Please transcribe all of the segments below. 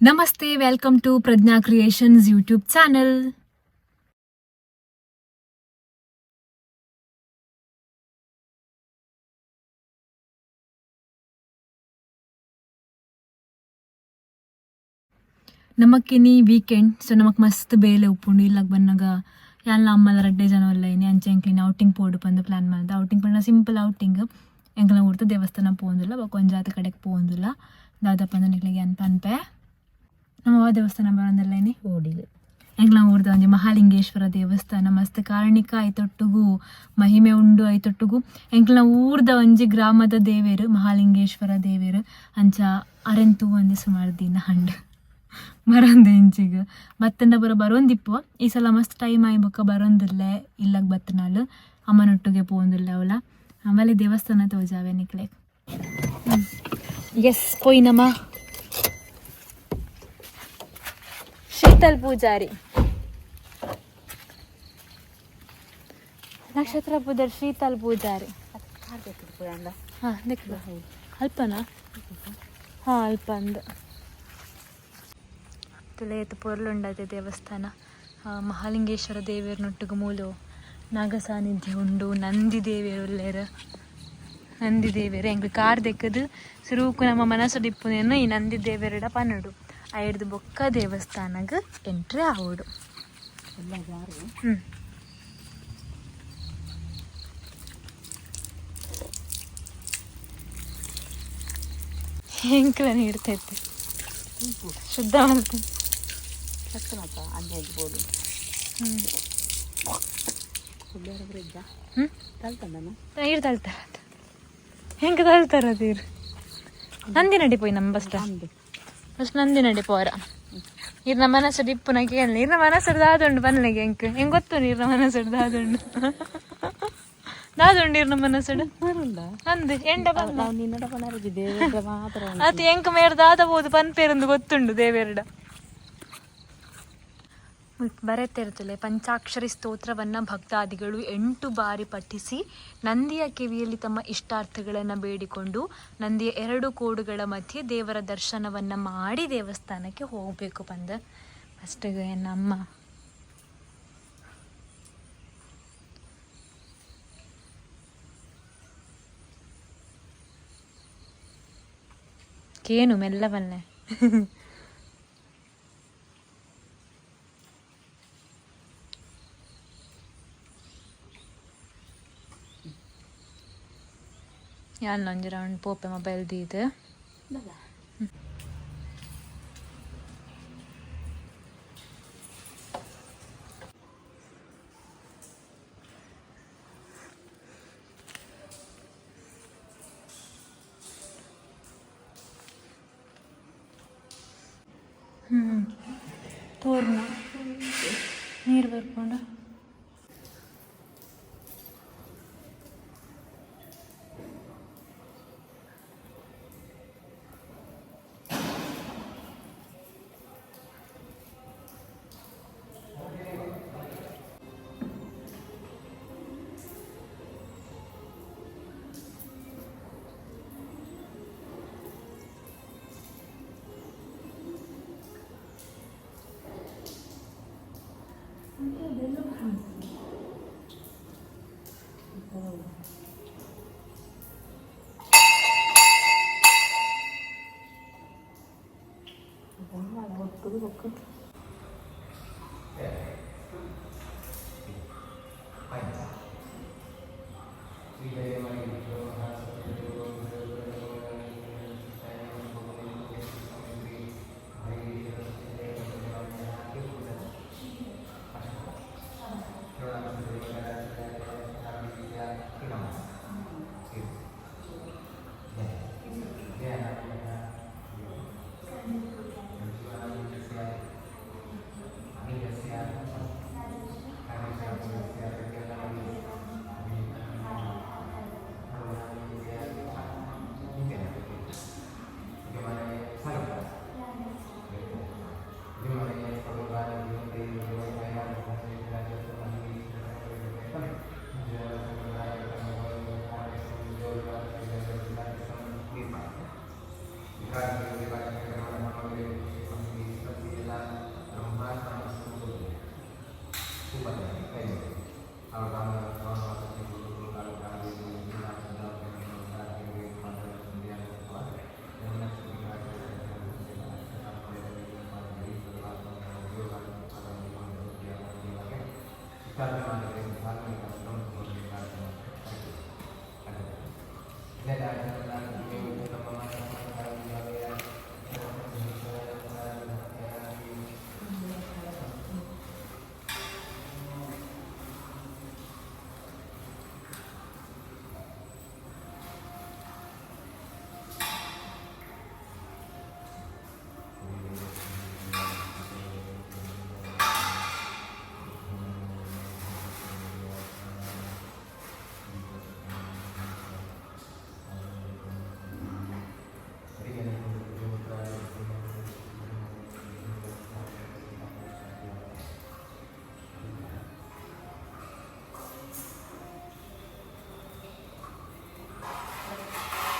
ನಮಸ್ತೆ welcome to Pragya creations YouTube channel ನಮಕ್ಕಿನಿ weekend so ನಮಕ್ ಮಸ್ತ್ ಬೇಲೆ ಉಪ್ಪುಂಡು ಇಲ್ಲಾಗ ಬನ್ನಾಗ ಎಲ್ಲ ಅಮ್ಮಲ ರಡ್ಡೆ ಜನ ಎಲ್ಲ ಇನಿ ಅಂಚೆ ಎಂಕ್ಲಿನ ಔಟಿಂಗ್ ಪೋಡು ಬಂದು ಪ್ಲಾನ್ ಮಾಡಿದ ಔಟಿಂಗ್ ಪಂಡ ಸಿಂಪಲ್ ಔಟಿಂಗ್ ಎಂಕ್ಲ ಊರ್ತ ದೇವಸ್ಥಾನ ಪೋಂದಿಲ್ಲ ಬೊಕ್ಕ ಒಂಜ್ ಜಾತಿ ಕಡೆಗೆ ಪೋಂದಿಲ್ಲ ದಾದಪ್ಪ ಅಂದ ನಿಕ್ಲಿಗೆ ಅಂತ ಅನ್ಪೆ ನಮ್ಮ ದೇವಸ್ಥಾನ ಬರೋದಲ್ಲೇನೆ? ಓಡಿಲು ಎಂಗ್ಲ ಊರ್ದ ಒಂಜಿ ಮಹಾಲಿಂಗೇಶ್ವರ ದೇವಸ್ಥಾನ ಮಸ್ತ್ ಕಾರಣಿಕ ಐತೊಟ್ಟುಗು ಮಹಿಮೆ ಉಂಡು ಐತೊಟ್ಟುಗು ಎಂಕ್ಲ ಊರ್ದ ಒಂಜಿ ಗ್ರಾಮದ ದೇವೇರು ಮಹಾಲಿಂಗೇಶ್ವರ ದೇವೇರು ಅಂಚ ಅರೆಂತು ಒಂಜಿ ಸುಮಾರು ದಿನ ಹಂಡ್. ಬರೋಂದು ಇಂಚಿಗ ಬತ್ತಂಡ ಬರೋ ಬರೋಂದಿಪ್ಪ ಈ ಸಲ ಮಸ್ತ್ ಟೈಮ್ ಆಯ್ಬೊಕ್ಕ ಬರೋಂದಿಲ್ಲ ಇಲ್ಲಗ್ ಬತ್ತನಾಲು ಅಮ್ಮನೊಟ್ಟಿಗೆ ಪೋಂದಿಲ್ಲ ಅವಳ ಆಮೇಲೆ ದೇವಸ್ಥಾನ ತೋಜಾವೆ ನಿಕ್ಲೆ ಎಸ್ ಪೋಯ್ನಮ್ಮ. ಶೀತಲ್ ಪೂಜಾರಿ. ನಕ್ಷತ್ರ ಪೂಜಾರಿ ಶೀತಲ್ ಪೂಜಾರಿ. ಹಾಂ ನೆಕ್ದು ಅಲ್ಪನಾ? ಹಾಂ ಅಲ್ಪ ಅಂದ ತುಳೆಯತ್ತು ಪೊರ್ಲುಂಡದೆ ದೇವಸ್ಥಾನ ಮಹಾಲಿಂಗೇಶ್ವರ ದೇವಿಯರ್ನೊಟ್ಟಿಗೆ ಮೂಲು ನಾಗ ಸಾನ್ನಿಧ್ಯ ಉಂಡು, ನಂದಿ ದೇವಿಯರು ಉಲ್ಲೇರು ನಂದಿ ದೇವಿಯರು ಎಂಗ್ ಕಾರ್ ದೆಕ್ಕದು? ಸುರುಕು ನಮ್ಮ ಮನಸ್ಸು ಡಿಪ್ಪುನೇನು, ಈ ನಂದಿ ದೇವಿಯರಡ ಪನ್ನಡು ಐಡ್ದು ಬೊಕ್ಕ ದೇವಸ್ಥಾನಗ ಎಂಟ್ರಿ ಆವಡು ಹ್ಞೂ ಹೆಂಕಲ ನೀಡ್ತೈತೆ. ಶುದ್ಧ ಮಾಡ್ತೀನಿ ನೀರು ತಳ್ತಾರ ಹೆಂಗೆ ತಳ್ತಾರ ಅದಿರು ನಂದಿ ನಡಿಪೋಯ್ ನಮ್ಮ ಬಸ್ ಅಂದೆ ಫಸ್ಟ್ ನಂದಿ ನಡಿಪೋರ ಇರ್ನ ಮನಸ್ಸು ಡಿಪ್ಪುನ ಕೇಳಿ ಇರ್ನ ಮನಸ್ಸು ದಾದುಂಡು ಬನ್ನಲಿಗೆ ಎಂಕ್ ಹೆಂಗ್ ಗೊತ್ತು ಇರ್ನ ಮನಸ್ಸು ದಾದುಂಡು? ದಾದುಂಡು ಇರ್ನ ಮನಸ್ಸು ನಂದು. ಅಂದು ಎಂಡ ಬಂದ ಮಾತ್ರ ಅದು ಎಂಕ್ ಮೇರ್ ದಾದಬಹುದು ಪನ್ಪೇರಂದು ಗೊತ್ತುಂಡು ದೇವೆರಡ ಬರೆತಿರ್ತಲೆ ಪಂಚಾಕ್ಷರಿ ಸ್ತೋತ್ರವನ್ನು ಭಕ್ತಾದಿಗಳು ಎಂಟು ಬಾರಿ ಪಠಿಸಿ, ನಂದಿಯ ಕಿವಿಯಲ್ಲಿ ತಮ್ಮ ಇಷ್ಟಾರ್ಥಗಳನ್ನು ಬೇಡಿಕೊಂಡು, ನಂದಿಯ ಎರಡು ಕೋಡುಗಳ ಮಧ್ಯೆ ದೇವರ ದರ್ಶನವನ್ನ ಮಾಡಿ ದೇವಸ್ಥಾನಕ್ಕೆ ಹೋಗಬೇಕು ಬಂದ ಫಸ್ಟಿಗೆ ನಮ್ಮ ಕೇನು ಮೆಲ್ಲವನ್ನೇ. ಯಾನ್ ಒಂಜಿ ರೌಂಡ್ ಪೋಪೆ ಮೊಬೈಲ್ ದೀದು ಹ್ಞೂ ತೋರ್ನ ನೀರು ಬರ್ಕೊಂಡು വെക്കുന്നത് വെക്കും Gracias.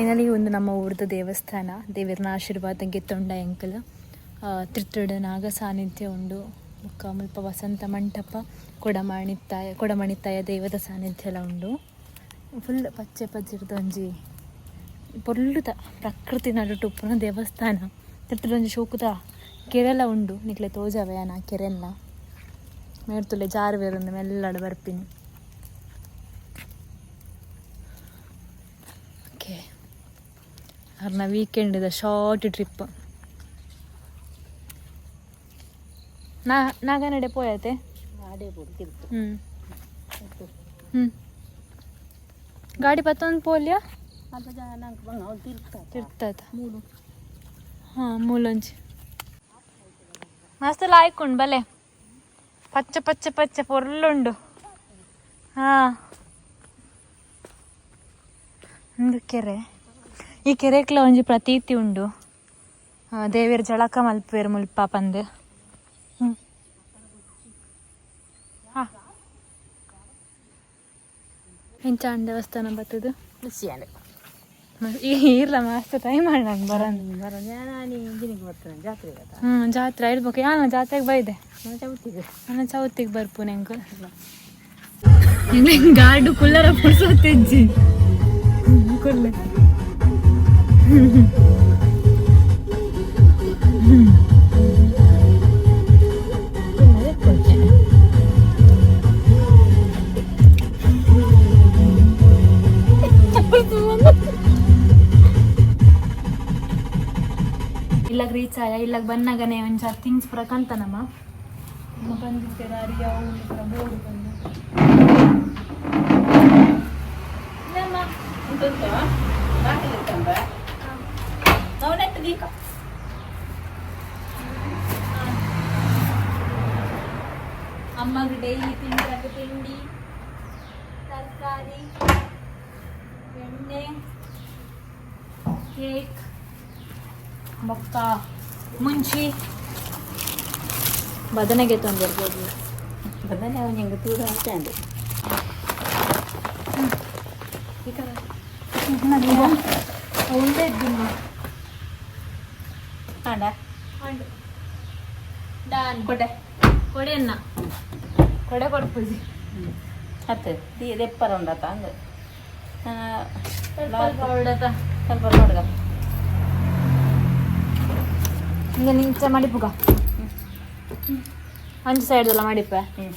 ಫೈನಲಿ ಒಂದು ನಮ್ಮ ಊರ್ದು ದೇವಸ್ಥಾನ, ದೇವರನ ಆಶೀರ್ವಾದ ಗೆತ್ತೊಂಡ ಎಂಕಲ್. ತಿರ್ತುಡು ನಾಗ ಸಾನ್ನಿಧ್ಯ ಉಂಡು. ಬೊಕ್ಕ ಮುಲ್ಪ ವಸಂತ ಮಂಟಪ ಕೊಡಮಣಿತ್ತಾಯ ಕೊಡಮಣಿತಾಯ ದೇವದ ಸಾನ್ನಿಧ್ಯ ಎಲ್ಲ ಉಂಡು. ಫುಲ್ ಪಚ್ಚೆ ಪಚ್ಚಿರದ ಒಂಜಿ ಪೊಲ್ಲುದ ಪ್ರಕೃತಿ ನಡುಟು ಉಪ್ಪುನ ದೇವಸ್ಥಾನ. ತಿರ್ತುಡು ಒಂಜಿ ಶೋಕುದ ಕೆರೆಲ ಉಂಡು. ನಿಕ್ಲೆ ತೋಜಾವೆ ನಾ ಕೆರೆಲ್ಲ ಮೇಡ್ತುಲೆ ಜಾರುವೆರೊಂದು ಮೆಲ್ಲಡ ಬರ್ಪಿನಿ. ಅರ್ನ ವೀಕೆಂಡ್ದ ಶಾರ್ಟ್ ಟ್ರಿಪ್ ನಾ ನಾಗನಡೆ ಪೋಯತೆ ಹ್ಞೂ ಹ್ಞೂ ಗಾಡಿ ಪತ್ತೊಂದು ಪೋಲ್ಯ? ತಿರ್ತದ ಹಾಂ ಮೂಲೊಂಜಿ. ಮಸ್ತ್ ಲಾಯ್ಕೊಂಡು ಬಲೆ. ಪಚ್ಚ ಪಚ್ಚ ಪಚ್ಚ ಪೊರ್ಲುಂಡು. ಹಾ. ಒಂದು ಕೆರೆ. ಈ ಕೆರೆಕ್ಲ ಒಂಜಿ ಪ್ರತೀತಿ ಉಂಡು. ದೇವಿಯರ್ ದೇವಿರ ಜಳಕ ಮಲ್ಪೇರ್ ಮುಲ್ಪ ಪಂದ್. ಇಂಚಾಂಡ್ ದೇವಸ್ಥಾನ ಬತ್ತದು? ಖುಷಿಯಾನೆ ಇರ್ಲ ಮಸ್ತ್ ಟೈಮ್ ಮಾಡಿ ಬರ ಗೊತ್ತಾ ಹ್ಞೂ ಜಾತ್ರೆ ಇರ್ಬೇಕು ಯಾನ ಜಾತ್ರೆಗೆ ಬೈದೆ? ನಾನು ಚೌತಿಗೆ. ನನ್ನ ಚೌತಿಗೆ ಬರ್ಪು ನೆಂಕು ಗಾಡು ಕುಲ್ಲರ ಪುಸ್ತಿ ಕುಲ್ಲ ಇಲ್ಲಾಗ ರೀಚ್ ಆಯ ಇಲ್ಲಾಗ ಬನ್ನಾಗನೆ ಒಂಚ ಥಿಂಗ್ಸ್ ಪ್ರಕಂತನಮ್ಮ ನಮ್ಮ ಬಂದಿದ್ದೇವೆ ಅರಿಯ ಬೋರ್ಡ್ ಬಂದು ಇಲ್ಲಮ್ಮ ಅಮ್ಮಗೆ ಡೈಲಿ ತಿಂಡಿಯಾಗ ತಿಂಡಿ ತರಕಾರಿ ಎಣ್ಣೆ ಕೇಕ್ ಬೊಕ್ಕ ಮುಂಚಿ ಬದನೆಗೆ ತಂದಿರ್ಬೋದು ಬದನೆ ಅವನು ಹೆಂಗೆ ತೂರ ಹಾಕ್ತಾಂಡು ಉಂಡೆ ಇದ್ದೀನಿ ಹಾಂಡ ಡಾನ್. ಕೊಟ್ಟೆ. ಕೊಡೆ ಅನ್ನ ಕೊಡೆ ಕೊಡ್ಪುಜಿ ಹತ್ತು. ದಿ ದೆಪ್ಪರ ಹಂಗೆ. ಸ್ವಲ್ಪ ಹೊರಡತ ಸ್ವಲ್ಪ ನೋಡ್ಗ ಹಿಂಗೆ ನಿಂಚ ಮಾಡಿಪುಗ ಅಂಚು ಸೈಡ್ದೆಲ್ಲ ಮಾಡಿಪ್ಪ. ಹ್ಞೂ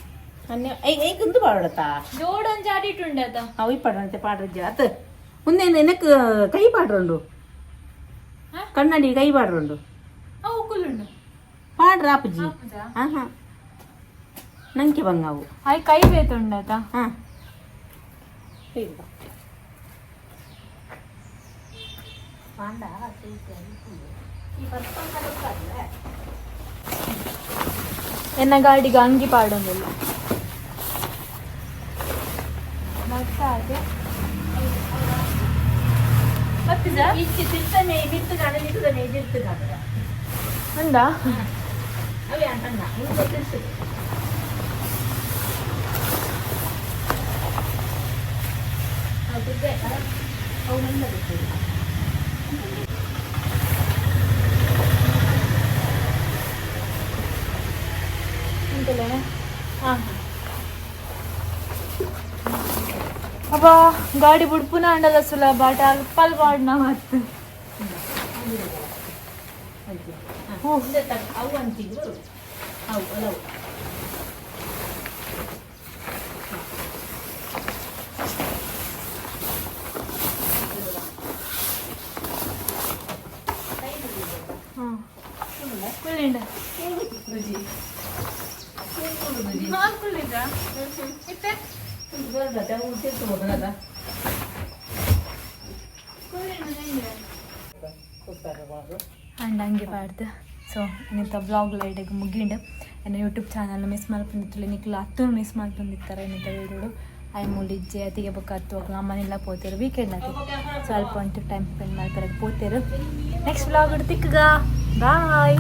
ಅನ್ಯ ಐ ಐ ಕುಂದು ಪಾಡತ್ತಾ ಜೋಡೊಂದು ಆಡಿಟ್ಟುಂಡತ ಅವು ಪಾಡ್ರಂತೆ ಪಾಡ್ರಜ್ಜ ಅತ್ ಮುಂದೆ ಕೈ ಪಾಡ್ರಂಡು ಹಾ? ಕನ್ನಡಿ ಕೈ ಪಾಡ್ರಂಡು పాడు రాపుజీ ఆహా నంకి బంగావు అవి కై వేతుండట என்ன காடிக்கு அங்கி பாடும் இல்லை மத்தாது பத்து சார் இச்சு திருத்தனை வித்து கடை வித்து கடை எதிர்த்து கடை ಅಂದ ಅಬ್ಬ ಗಾಡಿ ಬುಡ್ಪುನ ಅಂಡಲ್ಲ ಸುಲಭ ಅಲ್ಪಲ್ ಬಾಡ್ನ ಮತ್ತೆ ಅವು ಅಂತಿದ್ರು ಅವು ಅಲವು ಹಾಂ ಕುಳ್ಳಿಂಡ ಹಾಂ ಕುಳ್ಳಿಂದ ಇತ್ತೆ ಅಂಡ್ ಹಂಗೆ ಪಾಡ್ದು ಸೊ ಇನ್ನಿಂತ ಬ್ಲಾಗ್ ಲೈಟಿಗೆ ಮುಗಿಂಡು ಎನ್ನ ಯೂಟ್ಯೂಬ್ ಚಾನಲ್ ಮಿಸ್ ಮಾಡ್ಕೊಂಡಿತ್ತು ನಿಕ್ಲ ಹತ್ತು ಮಿಸ್ ಮಾಡ್ಕೊಂಡಿರ್ತಾರೆ ನಿಂತ ವೀಡಿಯೋಡು ಐ ಮೂಲಿಜ್ಜೆ ಅತಿಗೆ ಬೇಕಾತು ಹೋಗ್ಲ ಮನೆಲ್ಲ ಪೋತಿರು ವೀಕೆಂಡ್ ಅದು ಸ್ವಲ್ಪ ಒಂಟು ಟೈಮ್ ಸ್ಪೆಂಡ್ ಮಾಡ್ತಾರೆ ಪೋತಿರು. Next blog ತಿಕ್ಕಗ. ಬಾಯ್